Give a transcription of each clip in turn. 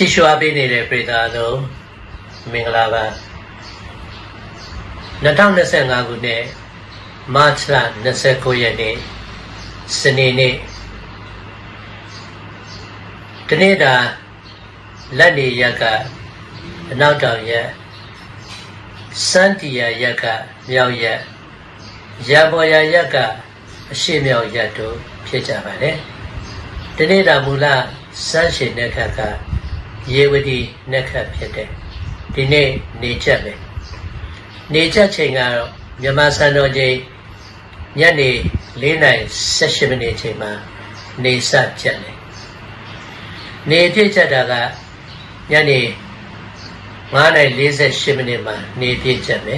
ကြည့်ရှုအားပေးနေတဲ့ပြည်သားတို့မင်္ဂလာပါ2025ခုနှစ်မတ်လ29ရက်နေ့စနေနေ့ဒီနေ့တာလက်နေရက်ကအနောက်တောင်ရက်စန်းတီယာရက်ကမြောက်ရက်ရပေါ်ရရက်ကအရှေ့မြောက်ရက်တို့ဖြစ်ကြပါတယ်ဒီနေ့တာမူလစန်းရှင်တဲ့ခက်က ရေဝတီနက်ခတ်ဖြစ်တယ်ဒီနေ့နေချက်ပဲနေချက်ချိန်ကတော့မြန်မာစံတော်ချိန်ညနေ4နာရီ18မိနစ်ချိန်မှာနေစချက်တယ်နေဖြစ်ချက်တာကညနေ9နာရီ48မိနစ်မှာနေဖြစ်ချက်ပဲ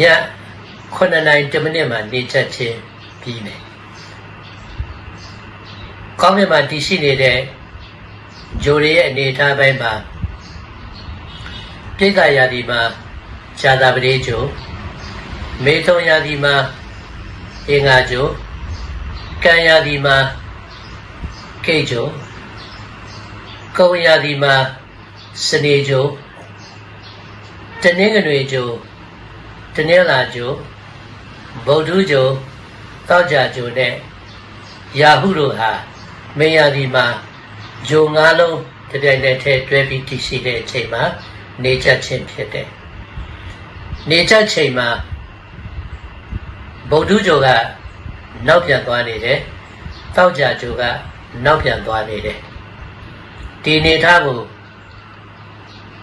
ည9နာရီ10မိနစ်မှာနေချက်ချင်းပြီးမယ် ကောင်းကင်မှာတည်ရှိနေတဲ့ဂျိုရီရဲ့အနေအထားပိုင်းမှာပြိက္ခာယာဒီမှာဇာတာပတိဂျိုမေထုံယာဒီမှာအင်္ဂါဂျိုကံယာဒီမှာကိတ်ဂျိုကုံယာဒီမှာစနေဂျိုတနင်္ဂနွေဂျိုတနင်္လာဂျိုဗုဒ္ဓဂျိုတောက်ကြဂျိုနဲ့ယာဟုတို့ဟာ မေယာဒီမှာဂျိုငါးလုံးတပြိုင်တည်းထဲတွဲပြီးတည်ရှိတဲ့အချိန်မှာနေချက်ချင်းဖြစ်တယ်။နေချက်ချိန်မှာဗုဒ္ဓဂျိုကနောက်ပြန်သွားနေတယ်။တောက်ကြဂျိုကနောက်ပြန်သွားနေတယ်။ဒီနေထားကို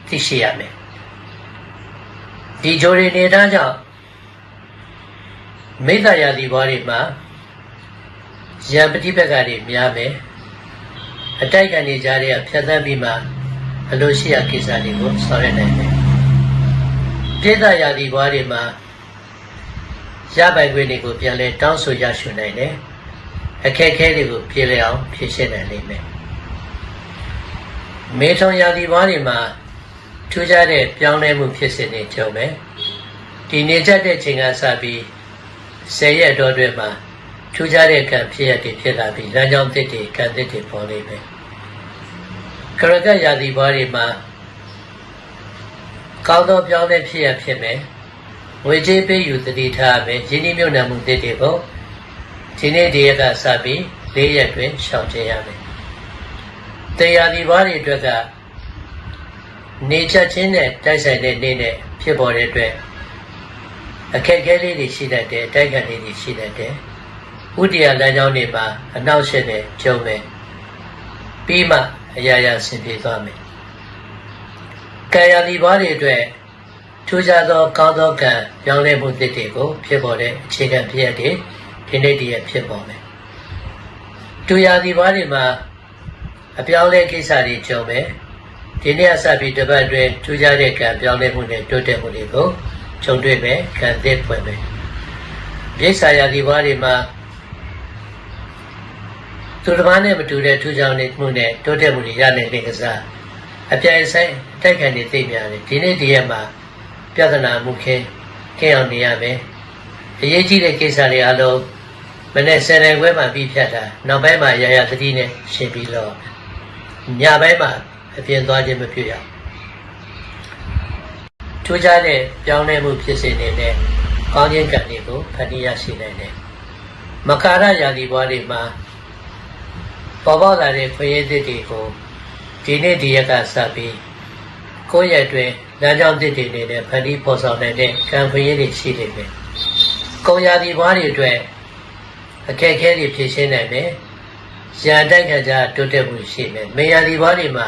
သိရှိရမယ်။ဒီဂျိုရီနေထားကြောင့်မိစ္ဆာယာဒီဘွားတွေမှာ ရံပฏิပက္ခတွေများမယ်အတိုက်ခံနေကြတဲ့ဖြတ်သန်းပြီးမှအလိုရှိရာကိစ္စတွေကိုဆောင်ရွက်နိုင်တယ်ပြည့်စုံရာဒီဘွားတွေမှာရပိုင်ခွင့်တွေကိုပြန်လဲတောင်းဆိုရရှုနိုင်တယ်အခက်အခဲတွေကိုပြေလည်အောင်ဖြေရှင်းနိုင်လိမ့်မယ်မေထုံရာဒီဘွားတွေမှာထူးခြားတဲ့ပြောင်းလဲမှုဖြစ်စဉ်တွေကြုံမယ်ဒီနေကြတဲ့ချိန်ကစပြီးဆယ်ရက်တော်အတွင်းမှာ ထူးခြားတဲ့ကံဖြစ်ရတဲ့ဖြစ်လာပြီးလမ်းကြောင်းသစ်တွေကံသစ်တွေပေါ်နေမယ်ကရကရာသီဘွားတွေမှာကောင်းသောပြောင်းလဲဖြစ်ရဖြစ်မယ်ငွေကြေးပေးယူတတိထားမယ်ယင်းနှမြုပ်နှံမှုသစ်တွေကိုဒီနေ့ဒီရက်ကစပြီး၄ရက်တွင်ရှောင်ကျဉ်ရမယ်တရားဒီဘွားတွေအတွက်ကနေချက်ချင်းနဲ့တိုက်ဆိုင်တဲ့နေ့နဲ့ဖြစ်ပေါ်တဲ့အတွက်အခက်အခဲလေးတွေရှိတတ်တယ်တိုက်ခိုက်လေးတွေရှိတတ်တယ် ဥတ္တရာလမ်းကြောင်းတွေမှာအနောက်ရှက်နဲ့ကျုံမယ်ပြီးမှအရာရာဆင်ပြေသွားမယ်။ကာယဒီဘွားတွေအတွက်ထူးခြားသောကောင်းသောကံပြောင်းလဲမှုသစ်တွေကိုဖြစ်ပေါ်တဲ့အခြေခံဖြစ်ရတဲ့ဒီနေ့တည်းဖြစ်ပေါ်မယ်။တူရာဒီဘွားတွေမှာအပြောင်းလဲကိစ္စတွေကြုံမယ်။ဒီနေ့အစပြီးတပတ်အတွင်းထူးခြားတဲ့ကံပြောင်းလဲမှုနဲ့တိုးတက်မှုတွေကိုခြုံတွေ့မယ်ကံသစ်ဖွင့်မယ်။ရိစ္ဆာယာဒီဘွားတွေမှာ သူတစ်ပါးနဲ့မတူတဲ့ထူးခြားနေမှုနဲ့တိုးတက်မှုတွေရနေတဲ့ကစားအပြိုင်ဆိုင်အတိုက်ခံနေသိများတယ်ဒီနေ့ဒီရက်မှာပြဿနာမှုခင်းခင်းအောင်နေရမယ်အရေးကြီးတဲ့ကိစ္စတွေအလုံးမနေ့ဆယ်နယ်ခွဲမှာပြီးဖြတ်တာနောက်ပိုင်းမှာရရသတိနဲ့ရှင်းပြီးတော့ညပိုင်းမှာအပြင်သွားခြင်းမပြုရအောင်ထူးခြားတဲ့ပြောင်းလဲမှုဖြစ်စေနေတဲ့ကောင်းခြင်းကံတွေကိုဖန်တီးရရှိနိုင်တယ်မကာရယာဒီဘွားတွေမှာ ပေါ်ပေါက်လာတဲ့ခွင့်ရသစ်တွေကိုဒီနေ့ဒီရက်ကစပြီးကိုယ့်ရဲ့အတွင်းလမ်းကြောင်းသစ်တွေနဲ့ဖန်တီးပေါ်ဆောင်နိုင်တဲ့ကံခွင့်ရတွေရှိနေတယ်။ကုံရာဒီဘွားတွေအတွက်အခက်အခဲတွေဖြေရှင်းနိုင်မယ်။ရန်တိုက်ခါကြတိုးတက်မှုရှိမယ်။မေယာဒီဘွားတွေမှာ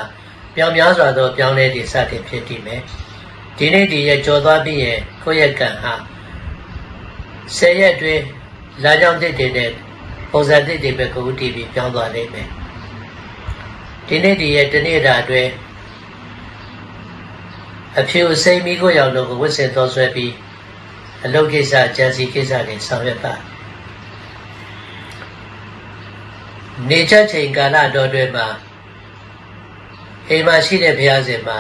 ပြောင်များစွာသောပြောင်းလဲတွေစတင်ဖြစ်တည်မယ်။ဒီနေ့ဒီရက်ကြော်သွားပြီးရင်ကိုယ့်ရဲ့ကံဟာဆယ်ရက်အတွင်းလမ်းကြောင်းသစ်တွေနဲ့ ပုံစံသစ်တွေပဲကိုယ်တည်ပြီးပြောင်းသွားနိုင်မယ်ဒီနေ့ဒီရဲ့တနေ့တာအတွင်းအဖြူစိတ်မိကိုရောက်လို့ကိုဝစ်စင်တော်ဆွဲပြီးအလုပ်ကိစ္စကြံစီကိစ္စတွေဆောင်ရွက်ပါနေချက်ချိန်ကာလတော်အတွင်းမှာအိမ်မှာရှိတဲ့ဘုရားရှင်မှာ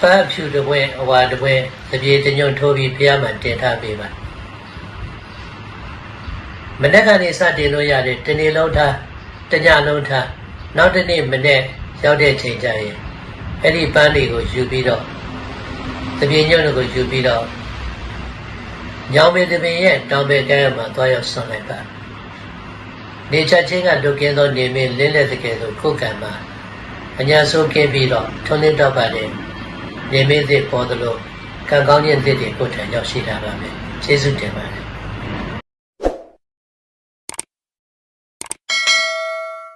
ပန်းဖြူတစ်ပွဲအဝါတစ်ပွဲတပြေတညွန့်ထိုးပြီးဘုရားမှတင်ထားပေးပါ မနေ့ကနေစတင်လို့ရတယ်တနေ့လုံးထားတညလုံးထားနောက်တစ်နေ့မနေ့ရောက်တဲ့ချိန်ကျရင်အဲ့ဒီပန်းတွေကိုယူပြီးတော့တပြင်းညွန့်တွေကိုယူပြီးတော့ညောင်မေတပင်ရဲ့တောင်ပေကဲမှာသွားရောက်ဆွန်လိုက်ပါနေချက်ချင်းကလွတ်ကင်းသောနေမင်းလင်းလက်တကယ်ဆိုခုတ်ကံမှာအညာဆိုးကင်းပြီးတော့ထုံးလင်းတော့ပါတယ်နေမင်းသစ်ပေါ်သလိုကံကောင်းခြင်းသစ်တွေကိုထံရောက်ရှိတာပါပဲကျေးဇူးတင်ပါတယ်